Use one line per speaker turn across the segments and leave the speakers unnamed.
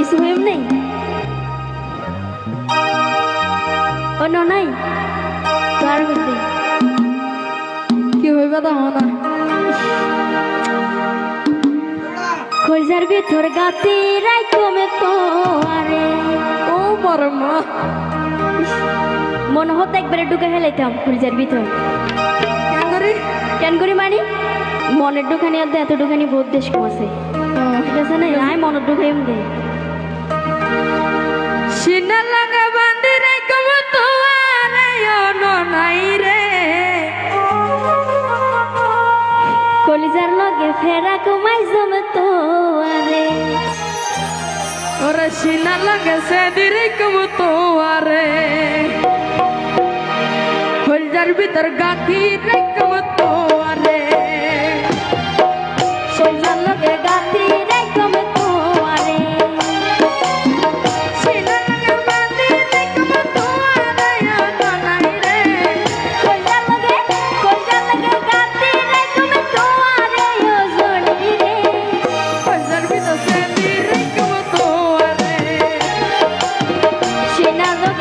কিছু হইম নেই। অন্য নাই। তার মধ্যে।
কি হইবে তো না।
খোঁজার ভিতর গাতে রাই কমে তো আরে
ও মরমা
মনে হতো একবারে ঢুকে হেলাইতাম খোঁজার ভিতর।
কেন করি?
মানি? মনের ঢুকানি আর এত ঢুকানি বহুত দেশ কম আছে। ঠিক আছে না? মনের ঢুকাইম দে। ফেরা কমাই জমে তো আরে।
ওরে সিনা লাগে সে দিরে কব তো আরে। হলজার ভিতর গাথি রে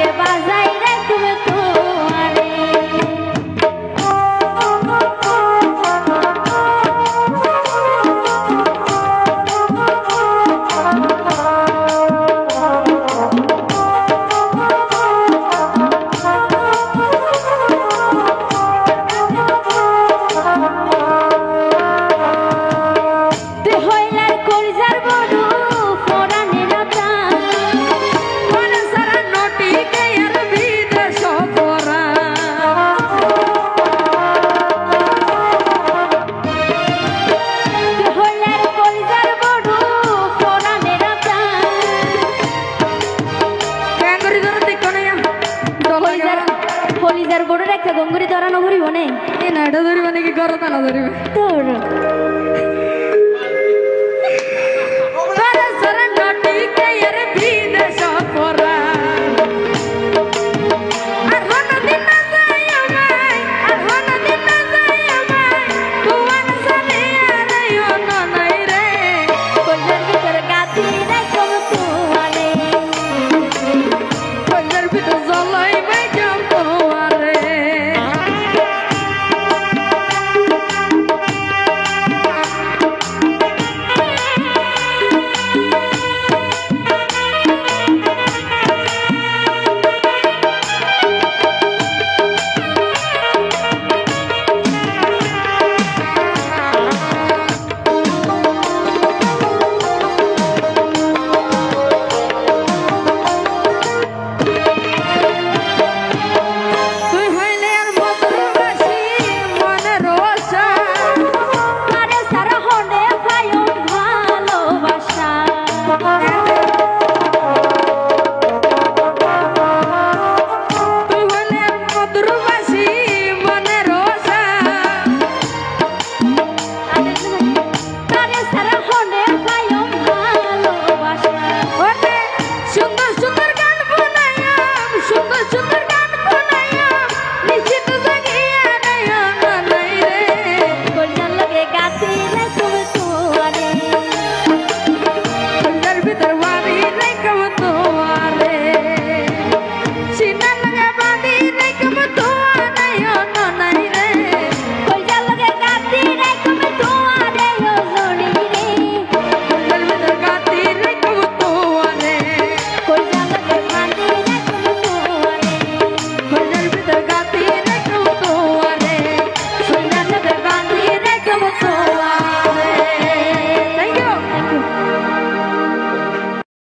সিনা
ଦର ନ ଧରିବ ନାଇଁ ଏ ନାଡ଼
ଧରିବ ନାଇଁ କି ଗର ତା ନ ଧରିବ
ତୋର